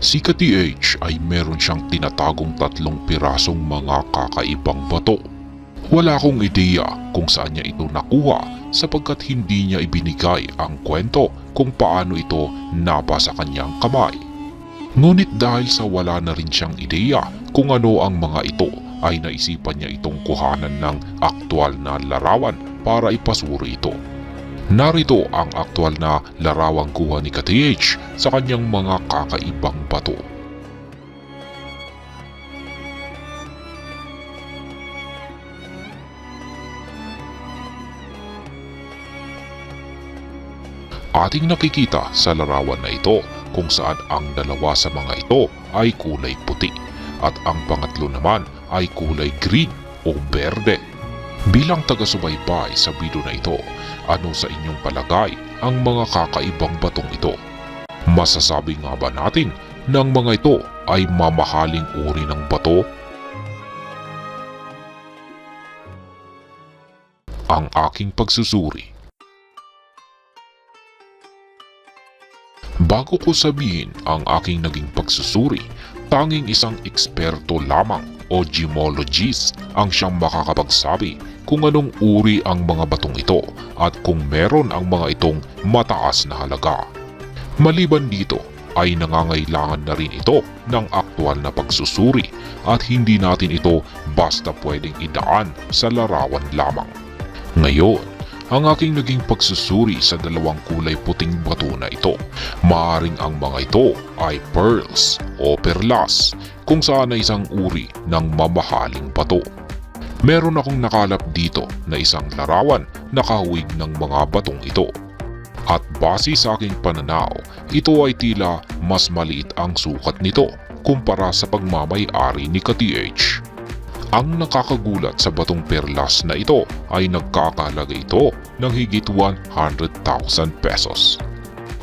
Si Ka-TH ay meron siyang tinatagong tatlong pirasong mga kakaibang bato. Wala akong ideya kung saan niya ito nakuha sapagkat hindi niya ibinigay ang kwento kung paano ito naba sa kanyang kamay. Ngunit dahil sa wala na rin siyang ideya kung ano ang mga ito ay naisipan niya itong kuhanan ng aktwal na larawan para ipasuri ito. Narito ang aktwal na larawang kuha ni Ka-TH sa kanyang mga kakaibang bato. Ating nakikita sa larawan na ito kung saan ang dalawa sa mga ito ay kulay puti at ang pangatlo naman ay kulay green o berde. Bilang taga-subaybay sa video na ito, ano sa inyong palagay ang mga kakaibang batong ito? Masasabi nga ba natin ng mga ito ay mamahaling uri ng bato? Ang aking pagsusuri Bago ko sabihin ang aking naging pagsusuri, tanging isang eksperto lamang o gemologist ang siyang makakapagsabi kung anong uri ang mga batong ito at kung meron ang mga itong mataas na halaga. Maliban dito ay nangangailangan na rin ito ng aktwal na pagsusuri at hindi natin ito basta pwedeng idaan sa larawan lamang. Ngayon, ang aking naging pagsusuri sa dalawang kulay puting bato na ito. Maaring ang mga ito ay pearls o perlas kung saan ay isang uri ng mamahaling bato. Meron akong nakalap dito na isang larawan na kahawig ng mga batong ito. At base sa aking pananaw, ito ay tila mas maliit ang sukat nito kumpara sa pagmamay-ari ni Ka-TH. Ang nakakagulat sa batong perlas na ito ay nagkakahalaga ito ng higit 100,000 pesos.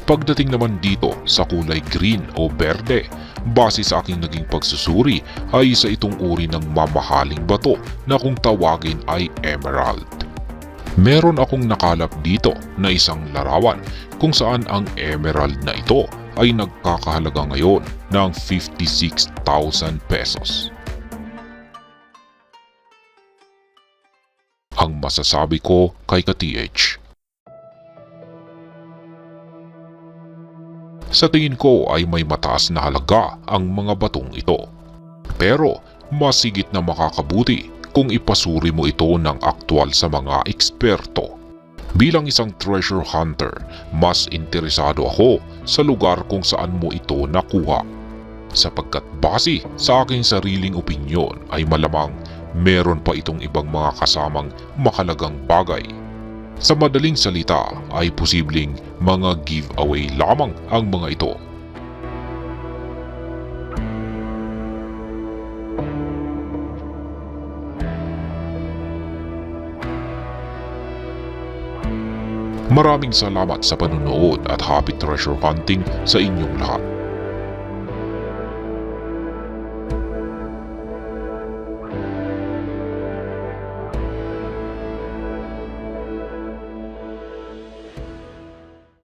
Pagdating naman dito sa kulay green o berde, base sa aking naging pagsusuri ay isa itong uri ng mamahaling bato na kung tawagin ay emerald. Meron akong nakalap dito na isang larawan kung saan ang emerald na ito ay nagkakahalaga ngayon ng 56,000 pesos. ang masasabi ko kay ka-TH. Sa tingin ko ay may mataas na halaga ang mga batong ito. Pero mas higit na makakabuti kung ipasuri mo ito ng aktwal sa mga eksperto. Bilang isang treasure hunter, mas interesado ako sa lugar kung saan mo ito nakuha. Sapagkat base sa aking sariling opinyon ay malamang meron pa itong ibang mga kasamang makalagang bagay. Sa madaling salita ay posibleng mga giveaway lamang ang mga ito. Maraming salamat sa panunood at happy treasure hunting sa inyong lahat.